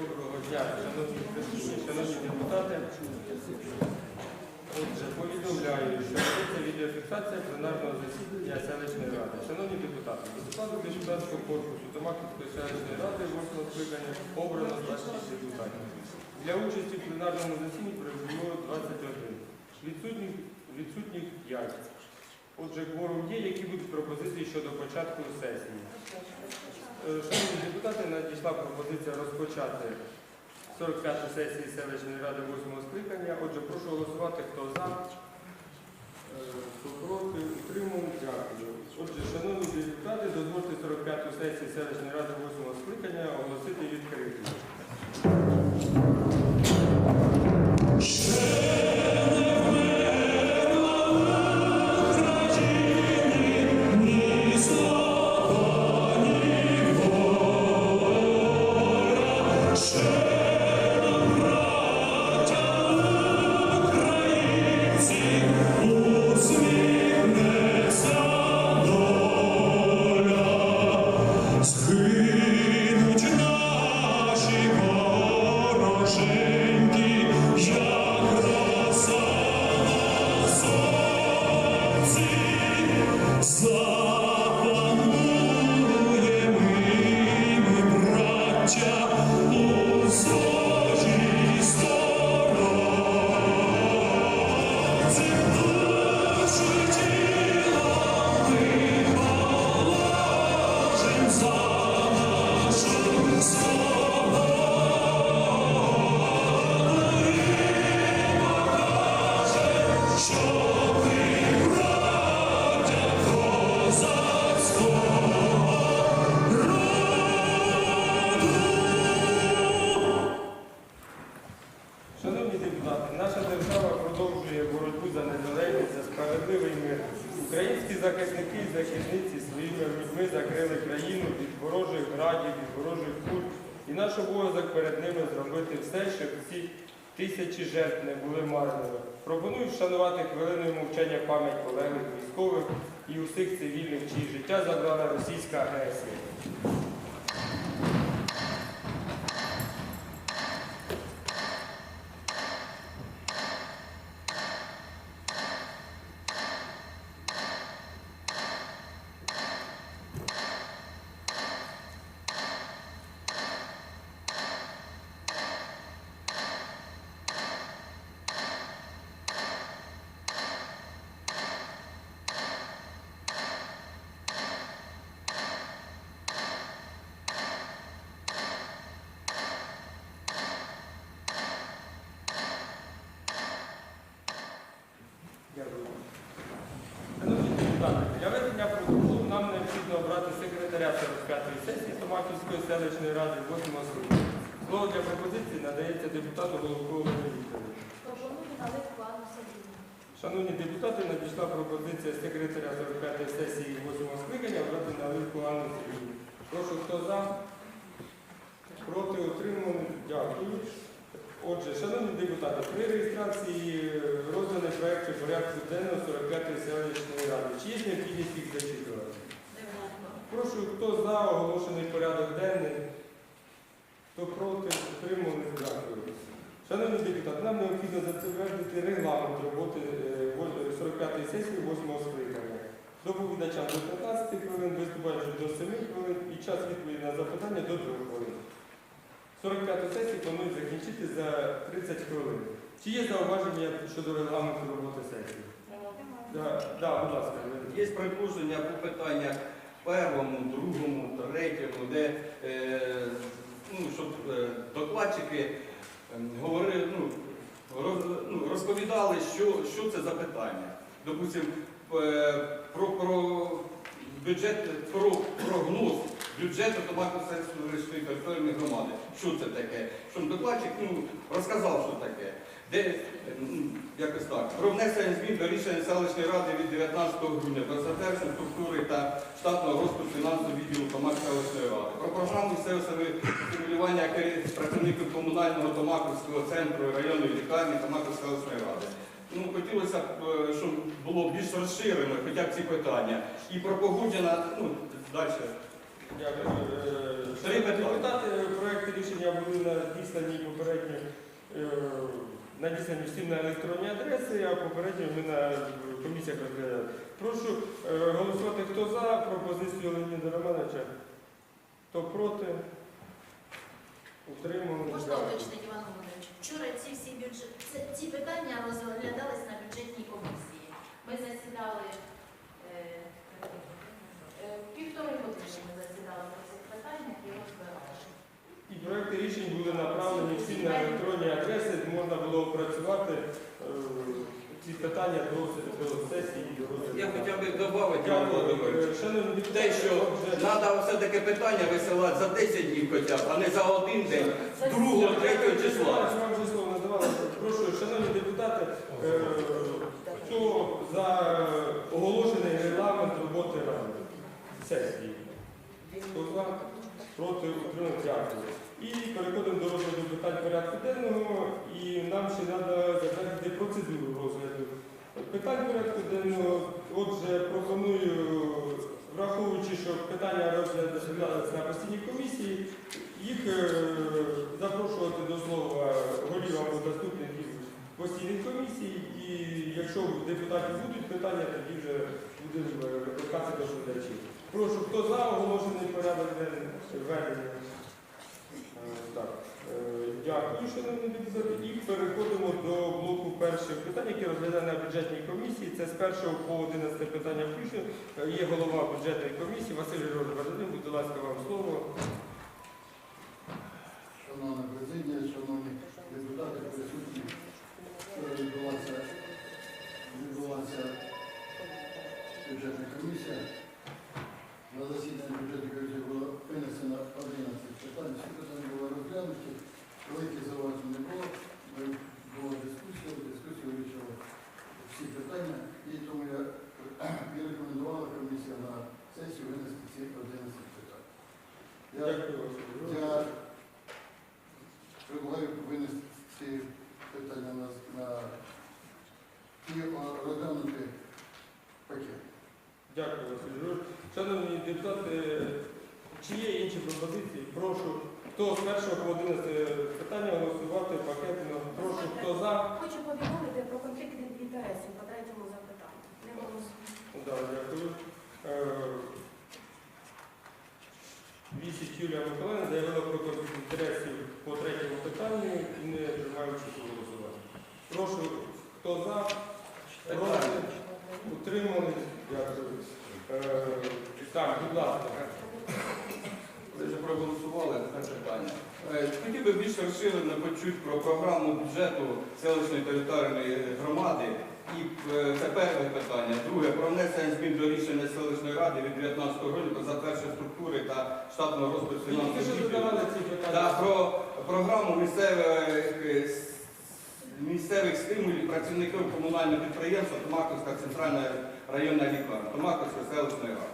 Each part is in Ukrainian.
Доброго дня, шановні шановні депутати. Отже, повідомляю, що ведеться відеофіксація пленарного засідання селищної ради. Шановні депутати, до складу депутатського корпусу Томаківської селищної ради 8 скликання обрано 26 депутатів. Для участі в пленарному засіданні прибуло 21. Відсутніх, відсутніх 5. Отже, кворум є, які будуть пропозиції щодо початку сесії. Е, Шановні депутати, надійшла пропозиція розпочати 45-ту сесії селищної ради 8-го скликання. Отже, прошу голосувати, хто за, е, хто проти, утримав, дякую. Отже, шановні депутати, дозвольте 45-ту сесію селищної ради ворожих і ворожих куль. І наш обов'язок перед ними зробити все, щоб ці тисячі жертв не були марними. Пропоную вшанувати хвилиною мовчання пам'ять полеглих військових і усіх цивільних, чиї життя забрала російська агресія. Дякую. Шановні депутати, для ведення протоколу нам необхідно обрати секретаря 45-ї сесії Томаківської селищної ради 8 скликання. Слово для пропозиції надається депутату Головкову Сергіївну. Шановні депутати, надійшла пропозиція секретаря 45-ї сесії 8 скликання обрати наливку Анну Сергіївну. Прошу, хто за? Проти утримані? Дякую. Отже, шановні депутати, при реєстрації розданих проєктів порядку денного 45-ї селищної ради, чи є необхідність їх зачитувати? Прошу, хто за оголошений порядок денний, хто проти, утриманий, дякую. Шановні депутати, нам необхідно затвердити регламент роботи е, 45-ї сесії 8 скликання. Доповідачам до 15 хвилин, виступаючим до 7 хвилин і час відповіді на запитання до 2 хвилин. 45-ту сесію планують закінчити за 30 хвилин. Чи є зауваження щодо регламенту роботи сесії? Да, да, будь ласка. Є предложення по питаннях першому, другому, третьому, де е, ну, щоб е, докладчики е, говорили, ну, ну, розповідали, що, що це за питання. Допустим, е, про, про бюджет, про прогноз бюджету Томаківської територіальної громади. Що це таке? Щоб докладчик ну, розказав, що таке. Де, ну, якось так, про внесення змін до рішення селищної ради від 19 грудня про затвердження структури та штатного розпису фінансового відділу Томак селищної ради, про програму стимулювання працівників комунального Томаківського центру районної лікарні Томаківської селищної ради. Ну, хотілося б, е, щоб було більш розширено хоча б ці питання. І про погодження, ну, далі Е, шановні депутати, проекти рішення були надіслані попередньо е, надіслані всім на електронні адреси, а попередньо ми на комісіях розглядали. Прошу е, голосувати, хто за пропозицію Леоніда Романовича, хто проти. Утримали. Можна уточнити, Іван Володимирович? Вчора ці всі бюджет ці питання розглядались на бюджетній комісії. Ми засідали е, е, півтори години. Ми засідали по цих питаннях і розбирали. І проекти рішень були направлені всі на електронні адреси, можна було опрацювати е, ці питання до, до сесії. До розгляду. Я хоча б додати, Іван Володимирович. Е, депутати, Те, що отже, треба все-таки питання висилати за 10 днів хоча б, а не за один день, 2 третього числа. Вам вже слово надавали. Прошу, шановні депутати, е, хто за оголошений регламент роботи ради сесії? Хто? Проти утримання дякую. І переходимо до розгляду питань порядку денного. І нам ще треба затвердити процедуру розгляду питань порядку денного. Отже, пропоную, враховуючи, що питання розглядалися на постійній комісії, їх е, запрошувати до слова голів або заступників постійних комісій. І якщо у депутатів будуть питання, тоді вже будемо е, викликати до доповідачів. Прошу, хто за оголошений порядок ведення? Е, Так, е, дякую, шановні депутати. І переходимо до блоку перших питань, які розглядає на бюджетній комісії. Це з 1 по 11 питання включно. Е, Є голова бюджетної комісії Василь Георгій Бажанин. Будь ласка, вам слово. Шановна президія, шановні депутати, присутні, вчора відбулася, відбулася бюджетна комісія. На засіданні бюджетної комісії було винесено 11 питань. Всі питання були розглянуті, великих зауважень не було. Ми- Була дискусія, в дискусії вирішили всі питання. І тому я і рекомендувала комісія на сесію винести ці 11 питань. Я Дякую, Василь я предлагаю винести ці питання на, на і розглянути пакет. Дякую, Василь Григорович. Шановні депутати, чи є інші пропозиції? Прошу, хто з першого по 11 питання голосувати пакетно. Прошу, хто за? Хочу повідомити про конфлікт інтересів по третьому запитанню. Не голосую. Да, дякую. Е, Вісіч Юлія Миколаївна заявила про конфлікт інтересів по третьому питанню і не приймаючи голосувати. Прошу, хто за? Проти? Утримали? Дякую. Е, Так, будь ласка. Ви вже проголосували це питання. Е, Хотів би більш розширено почути про програму бюджету селищної територіальної громади. І е, це перше питання. Друге, про внесення змін до рішення селищної ради від 19 грудня про затвердження структури та штатного розпису. Та про програму місцевих, е, місцевих стимулів працівників комунального підприємства Томаковська центральна районна лікарня, Томаковської селищної ради.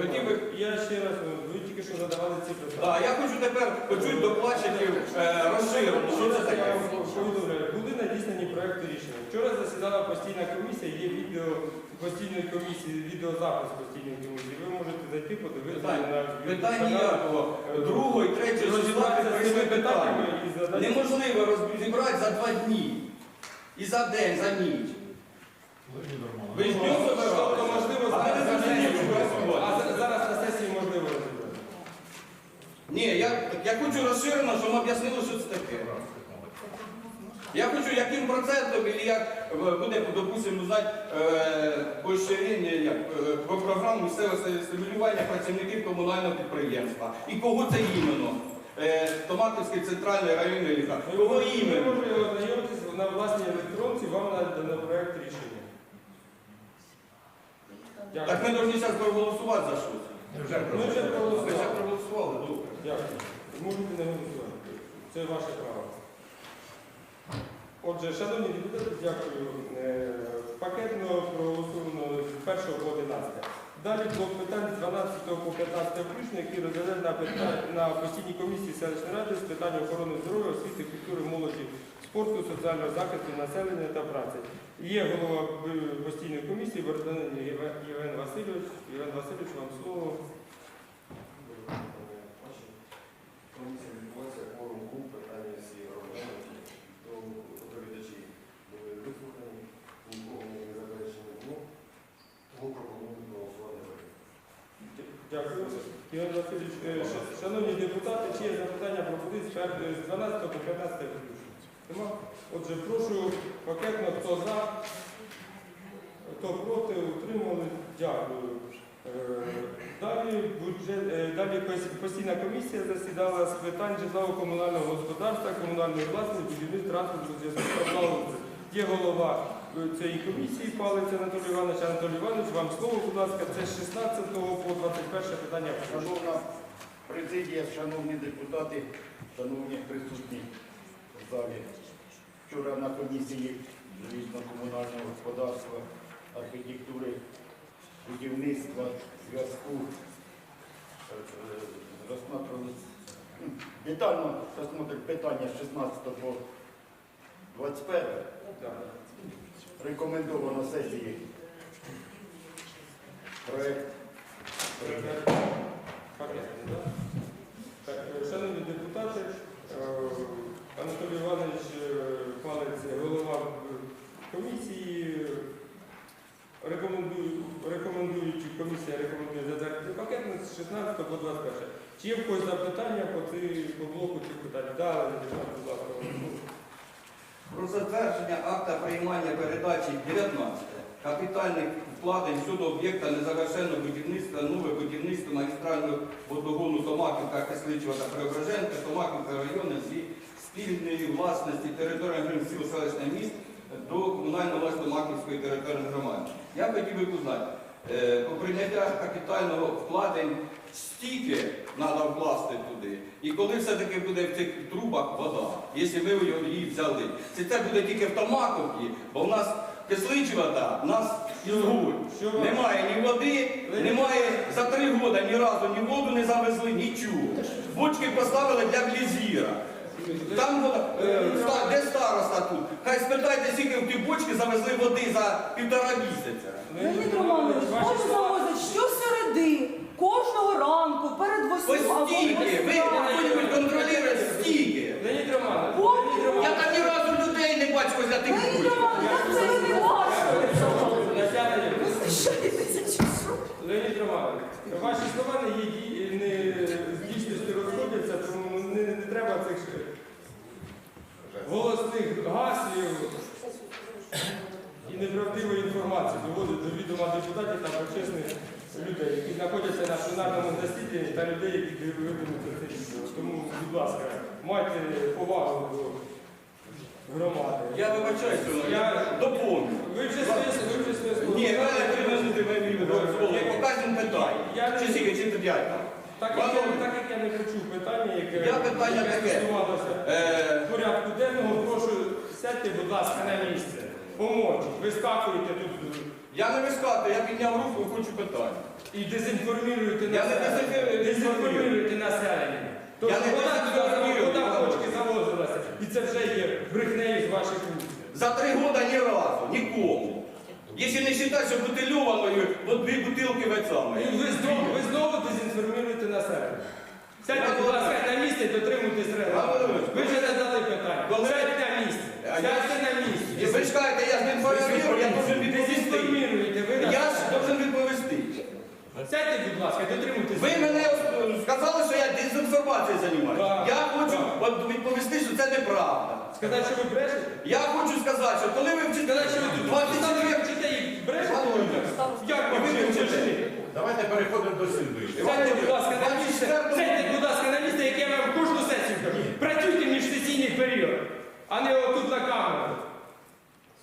Хотів би- Я ще раз, ви тільки що задавали ці питання. Так, я хочу тепер почути докладчиків е, розширено. Що це Я таке? вам повідомляю, були надіслані проекти рішення. Вчора засідала постійна комісія, є відео постійної комісії, відеозапис постійної комісії. Ви можете зайти, подивитися Питань- на Питань ніякого. Другого і третього числа Розібратися з цими прийшли питаннями питання. і задати. Неможливо розібрати за два дні. І за день, за ніч. Ви ж днем Тобто, собирали? можливо, А зараз ми на не сесії будемо голосувати. а за- зараз на сесії можливо розібрати. Ні, я, хочу розширено, щоб ми об'яснили, що це таке. Я хочу, яким процентом, і як е, буде, допустимо, знати е, поощрення, як, е, про програму місцевого стимулювання працівників комунального підприємства. І кого це іменно? Томатовський центральний районний лікар. Кого іменно? Ви можете ознайомитися на власній електронці, вам надано проект рішення. Так ми повинні зараз проголосувати за щось. Ми вже Ми вже проголосували. проголосували, добре. Дякую. Можете не голосувати. Це ваше право. Отже, шановні депутати, дякую. Е, Пакетно проголосовано з 1 по 11. Далі блок питань з 12 по 15 включно, які розглядають на, постійній комісії селищної ради з питань охорони здоров'я, освіти, культури, молоді, спорту, соціального захисту населення та праці. Є голова постійної комісії Бородин Євген Васильович. Євген Васильович, вам слово. Ігор Васильович, е, шановні депутати, чи є запитання пропозиції пер- з 12 по 15 включно? Отже, прошу пакетно, хто за, хто проти, утримали. Дякую. Е, Далі, бюджет, е, далі постійна комісія засідала з питань житлово-комунального господарства, комунальної власності, будівництва транспорту, зв'язку та благоустрою. Є голова е, цієї комісії, Палець Анатолій Іванович. Анатолій Іванович, вам слово, будь ласка, це з 16 по 21 питання. Шановна президія, шановні депутати, шановні присутні в залі. Вчора на комісії жилищно-комунального господарства, архітектури, будівництва, зв'язку е, е, детально розсмотрели питання з 16 по 21. Рекомендовано сесії? Так, е, Шановні депутати, е, Анатолій Іванович е, Палець, голова комісії, рекомендуючи, комісія рекомендує затвердити пакет з 16 по 21. Чи є в когось запитання по, блоку цих питань? Да, депутат, будь ласка. Про затвердження акта приймання передачі 19 капітальних вкладень щодо об'єкта незавершеного будівництва, нове будівництво магістрального водогону Томаківка, Кисличева та Преображенка, Томаківка району зі спільної власності територіальних сіл селищних міст до комунальної власності Томаківської територіальної громади. Я хотів би узнати, е, по прийняття капітального вкладень стільки треба вкласти туди. І коли все-таки буде в цих трубах вода, якщо ми її взяли, це це буде тільки в Томаковці, бо в нас Кисличева, та, в нас Ізгуль. Немає ні води, немає за три роки ні разу ні воду не завезли, нічого. Бочки поставили для блізіра. Там вода, е, де староста тут? Хай спитайте, скільки в ті бочки завезли води за півтора місяця. Леонід Романович, ваші вони слова. завозять щосереди, кожного ранку, перед Ось восьмим або стільки, ви восьмим. хто-небудь контролює стільки. Леонід Романович. Леонід Я Романович. там ні разу людей не бачив ось для тих Леонід бочок. Романович, як це ви не бачили? Насядення. Ви що? Леонід Романович, ваші слова не, є, ді- не з дійсністю розходяться, тому не, не треба цих голосних гаслів і неправдивої інформації доводити до відома депутатів та почесних людей, які знаходяться на пленарному засіданні та людей, які дивитимуться це відео. Тому, будь ласка, майте повагу до громади. Я вибачаюся, я доповню. Ви вже своє ви вже своє слово. Ні, три минути мені слово. Показуємо питання. Чи скільки, чи п'ять там. Так як, я, так як я не почув питання, яке Я питання яке таке. стосувалося Е, порядку денного, прошу сядьте, будь ласка, на місце. Помовчіть, вискакуєте тут я не вискати, я підняв руку хочу питання. і дезінформуєте Я не. Дезінформуєте населення. Тобто Я не вода туди дезінформую. вода в бочки завозилася. І це вже є брехнею з ваших вуст. За три роки ні разу, нікому. Якщо не вважати, що бутильованою, от дві бутилки ви саме. І ви знову, ви знову дезінформуєте населення. Сядьте, будь ласка, на місце і дотримуйтесь регламенту. Ви вже задали питання. Сядьте на місце. Сядьте на місце. І ви ж кажете, я ж не інформую, я должен відповісти. Ви Я ж должен відповісти. Сядьте, будь ласка, дотримуйтесь. Ви мене сказали, що я дезінформацією займаюся. Я хочу от відповісти, що це неправда. Сказати, що ви брешете? Я хочу сказати, що коли ви вчите Сказати, що ви тут 24 24 вчите і брешете? Як ви вчите? Давайте переходимо до слідуючого. Сядьте, будь ласка, на місце. Сядьте, будь ласка, на місце, яке я вам кожну сесію кажу. Працюйте в міжсесійний період, а не отут на камеру.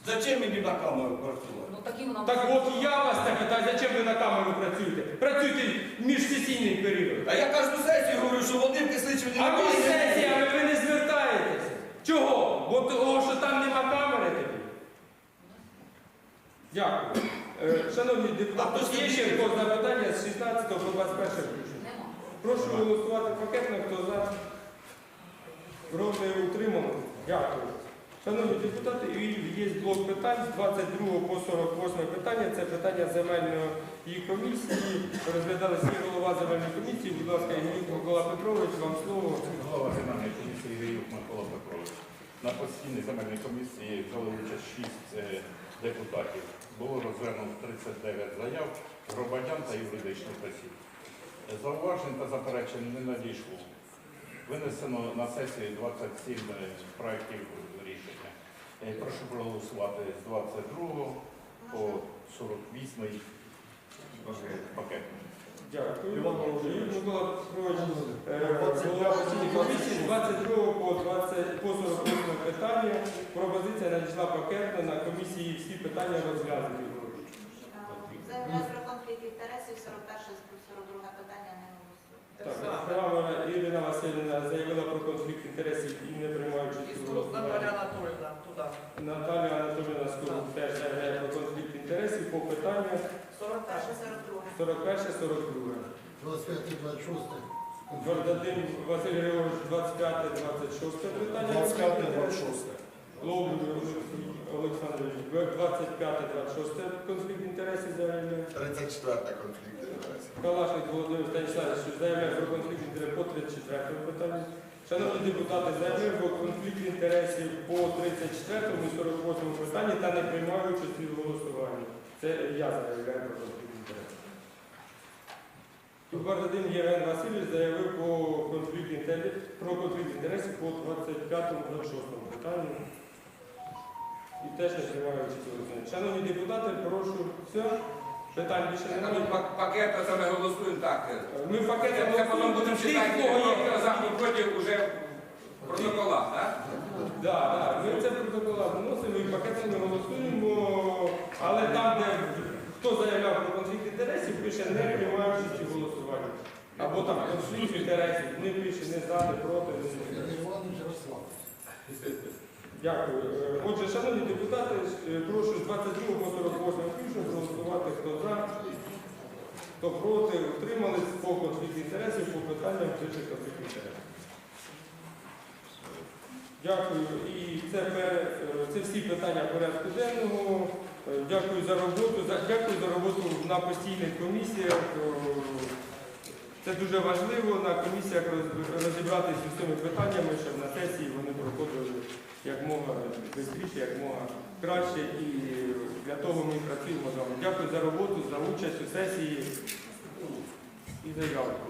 Зачем мені на камеру працювати? Ну такі вона. Так от я вас так питаю, зачем ви на камеру працюєте? Працюйте в міжсесійний період. А я кожну сесію говорю, що води в Кисличеві А між сесіями ви не звертаєтеся. Чого? Бо того, що там нема камери тоді. Дякую. Е, Шановні депутати, А хто є ще в когось запитання з 16 по 21 включно? Нема. Прошу голосувати пакетно, хто за проти утримано. Дякую. Шановні депутати, є блок питань з 22 по 48 питання. Це питання земельної комісії. Розглядалися голова земельної комісії. Будь ласка, Ігорюк Микола Петрович, вам слово. Голова земельної комісії Ігорюк Микола Петрович. На постійній земельній комісії взяли участь 6 е, депутатів. Було розглянуто 39 заяв громадян та юридичних осіб. Зауважень та заперечень не надійшло. Винесено на сесії 27 проєктів рішення. Е, Прошу проголосувати з 22 по 48 пакет. Дякую. Юрій Микола Петрович, е, голова постійної комісії з 22 по 20 по 48 питання. Пропозиція надійшла пакетно на комісії всі питання розглянуті. Заявляю про конфлікт інтересів 41 42 питання не голосую. Так, справа Ірина Васильівна заявила про конфлікт інтересів і не приймаючи цього голосування. Анатольевна, туди. Наталія Анатолійовна Скорук теж заявляє про конфлікт інтересів по питанню 41 42 41-42. 25 26 Вардадим Василь Григорович 25-26 питання. 25-26. Лобуд Олександрович 25-26 конфлікт інтересів заявляє. 34 конфлікт інтересів. Калашник Володимир Станіславович заявляє про конфлікт інтересів по 34 питанню. Шановні депутати, про конфлікт інтересів по 34 і 48 питанні та не приймаю участі в голосуванні. Це я заявляю про конфлікт інтересів. Вардадим Євген Васильович заявив по конфлікт інтересів, про конфлікт інтересів по 25-26 питанню. І теж не приймаю участь. Шановні депутати, прошу. Все? Питань більше немає. Пакет, це ми голосуємо так. Ми в пакеті Це потім будемо Тих, читати, кого є. хто за, хто проти, вже в протоколах, так? Да, да, ми це в протоколах вносимо і пакетом не голосуємо, але там, де хто заявляв про конфлікт інтересів, пише не приймаючись у голосуванні. Або там конфлікт інтересів, не пише, не за, не проти, не за. Сергій Іванович Ярослав. Дякую. Е, Отже, шановні депутати, е, прошу з 22 по 48 включно проголосувати, хто за, хто проти, утримались по конфлікт інтересів, по питанням вищих конфлікт інтересів. Дякую. І це, е, це всі питання порядку денного. Дякую за роботу. Дякую за роботу на постійних комісіях. Це дуже важливо на комісіях розібратися з цими питаннями, щоб на сесії вони проходили як мога швидше, як мога краще. І для того ми працюємо з вами. Дякую за роботу, за участь у сесії і заявку.